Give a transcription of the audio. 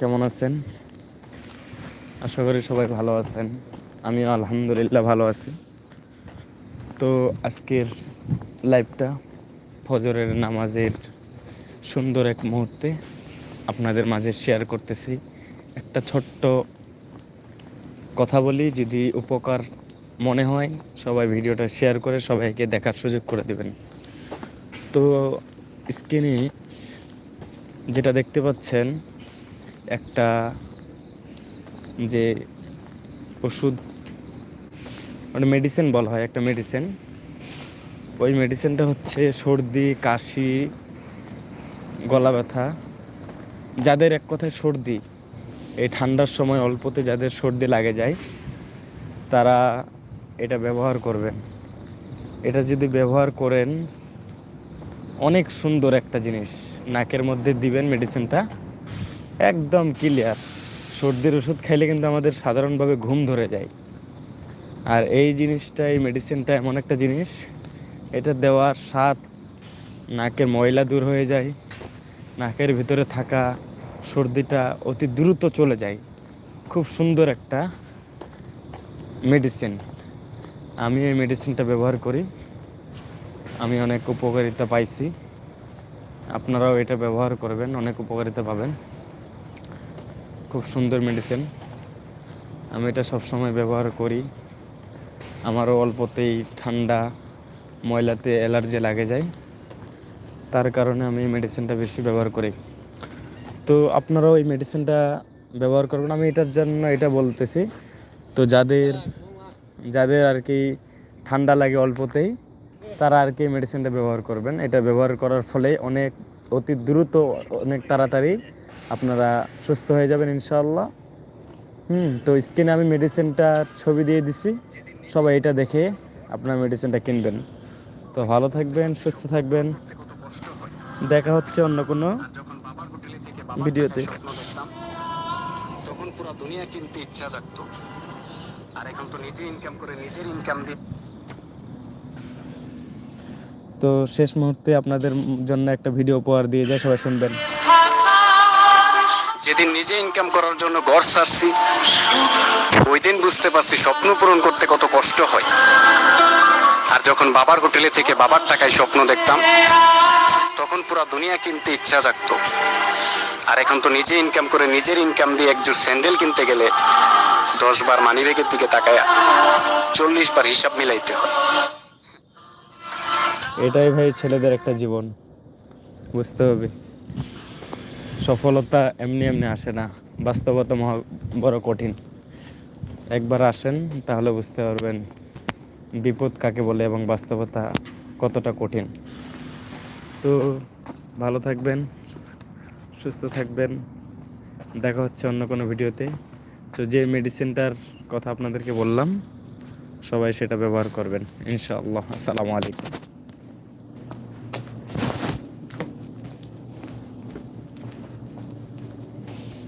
কেমন আছেন? আশা করি সবাই ভালো আছেন। আমিও আলহামদুলিল্লাহ ভালো আছি। তো আজকের লাইভটা ফজরের নামাজের সুন্দর এক মুহূর্তে আপনাদের মাঝে শেয়ার করতেছি। একটা ছোট্ট কথা বলি, যদি উপকার মনে হয়, সবাই ভিডিওটা শেয়ার করে সবাইকে দেখার সুযোগ করে দেবেন। তো স্ক্রিনে যেটা দেখতে পাচ্ছেন একটা যে ওষুধ মানে মেডিসিন বলা হয়, একটা মেডিসিন ওই মেডিসিনটা হচ্ছে সর্দি, কাশি, গলা ব্যথা। যাদের এক কথায় সর্দি, এই ঠান্ডার সময় অল্পতে যাদের সর্দি লাগে যায়, তারা এটা ব্যবহার করবেন। এটা যদি ব্যবহার করেন, অনেক সুন্দর একটা জিনিস। নাকের মধ্যে দিবেন মেডিসিনটা একদম ক্লিয়ার সর্দির ওষুধ খাইলে কিন্তু আমাদের সাধারণভাবে ঘুম ধরে যায়। আর এই জিনিসটা, এই মেডিসিনটা এমন একটা জিনিস, এটা দেওয়ার স্বাদ নাকের ময়লা দূর হয়ে যায়, নাকের ভিতরে থাকা সর্দিটা অতি দ্রুত চলে যায়। খুব সুন্দর একটা মেডিসিন আমি এই মেডিসিনটা ব্যবহার করি। আমি অনেক উপকারিতা পাইছি। আপনারাও এটা ব্যবহার করবেন, অনেক উপকারিতা পাবেন। খুব সুন্দর মেডিসিন আমি এটা সবসময় ব্যবহার করি। আমারও অল্পতেই ঠান্ডা, ময়লাতে অ্যালার্জি লাগে যায়। তার কারণে আমি এই মেডিসিনটা বেশি ব্যবহার করি। তো আপনারাও এই মেডিসিনটা ব্যবহার করবেন। আমি এটার জন্য এটা বলতেছি। তো যাদের যাদের আর কি ঠান্ডা লাগে অল্পতেই, তারা আর কি মেডিসিনটা ব্যবহার করবেন। এটা ব্যবহার করার ফলে অনেক অতি দ্রুত, অনেক তাড়াতাড়ি আপনারা সুস্থ হয়ে যাবেন ইনশাআল্লাহ। হুম তো স্ক্রিনে আমি মেডিসিনটার ছবি দিয়ে দিছি। সবাই এটা দেখে আপনার মেডিসিনটা কিনবেন। তো ভালো থাকবেন সুস্থ থাকবেন। দেখা হচ্ছে অন্য কোনো ভিডিওতে। তখন পুরো দুনিয়া কিনতে ইচ্ছা জাগতো। আর এখন তো নিজে ইনকাম করে নিজের ইনকাম দিয়ে তো শেষ মুহূর্তে আপনাদের জন্য একটা ভিডিও উপহার দিয়ে যায় সবাই শুনবেন। যেদিন নিজে ইনকাম করার জন্য ঘর ছাড়ছি ওই দিন বুঝতে পারছি স্বপ্ন পূরণ করতে কত কষ্ট হয়। আর যখন বাবার হোটেলে থেকে বাবার টাকায় স্বপ্ন দেখতাম, তখন পুরা দুনিয়া কিনতে ইচ্ছা জাগতো। আর এখন তো নিজে ইনকাম করে নিজের ইনকাম দিয়ে একজোড় স্যান্ডেল কিনতে গেলে দশ বার মানি মানিব্যাগের দিকে তাকায় চল্লিশ বার হিসাব মিলাইতে হয়। এটাই ভাই ছেলেদের একটা জীবন। বুঝতে হবে। সফলতা এমনি এমনি আসে না। বাস্তবতা মহা বড় কঠিন। একবার আসেন, তাহলে বুঝতে পারবেন বিপদ কাকে বলে এবং বাস্তবতা কতটা কঠিন। তো ভালো থাকবেন, সুস্থ থাকবেন। দেখা হচ্ছে অন্য কোনো ভিডিওতে। তো যে মেডিসিনটার কথা আপনাদেরকে বললাম, সবাই সেটা ব্যবহার করবেন, ইনশাআল্লাহ। আসসালামু আলাইকুম।